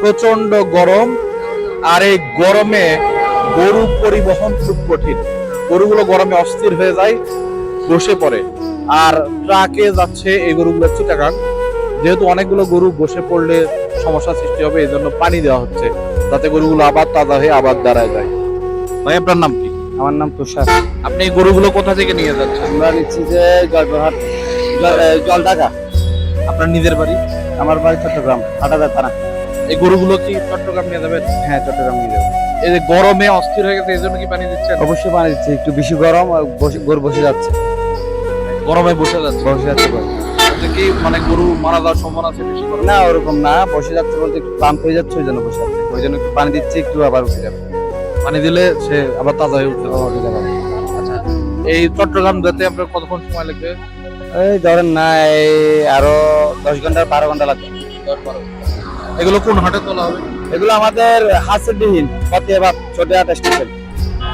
প্রচণ্ড গরম আর এই গরমে গরু পরিবহন খুব কঠিন। গরুগুলো গরমে অস্থির হয়ে যায় বসে পড়ে। আর ট্রাকে যাচ্ছে এই গরুগুলো চিটাগাং যেহেতু অনেকগুলো গরু বসে পড়লে সমস্যা সৃষ্টি হবে এই জন্য পানি দেওয়া হচ্ছে। যাতে গরুগুলো আবার তাজা হয়ে আবার দাঁড়ায় যায়। ভাই আপনার নাম কি? আমার নাম তুষার। আপনি এই গরুগুলো কোথা থেকে নিয়ে যাচ্ছেন? আমরা নিচ্ছি যে জয়পুরহাট জল ঢাকা আপনার নিজের বাড়ি? আমার বাড়ি চট্টগ্রাম হাটাদার থানা। এই গরুগুলো কি চট্টগ্রাম নিয়ে যাবেন? হ্যাঁ চট্টগ্রাম নিয়ে যাব। এই যে গরমে অস্থির হয়ে গেছে এই জন্য কি পানি দিচ্ছেন? অবশ্যই পানি দিচ্ছে একটু বেশি গরম গরু বসে যাচ্ছে। গরমে বসে যাচ্ছে? বসে যাচ্ছে। কি মানে গরু মারা যাওয়ার সম্ভাবনা আছে বেশি না ওরকম না বসে যাচ্ছে বলতে একটু ক্লান্ত হয়ে যাচ্ছে ওই জন্য বসে যাচ্ছে। ওই জন্য একটু পানি দিচ্ছে একটু আবার উঠে যাবে। পানি দিলে সে আবার তাজা হয়ে উঠতে উঠে যাবে। এই চট্টগ্রাম যেতে আপনার কতক্ষণ সময় লাগবে? এই ধরেন না এই আরও দশ ঘণ্টা বারো ঘণ্টা লাগবে। এগুলো কোন হাটে তোলা হবে? এগুলো আমাদের হাসিবিহীন ফতেহাবাদ ছোট হাট স্টেশন।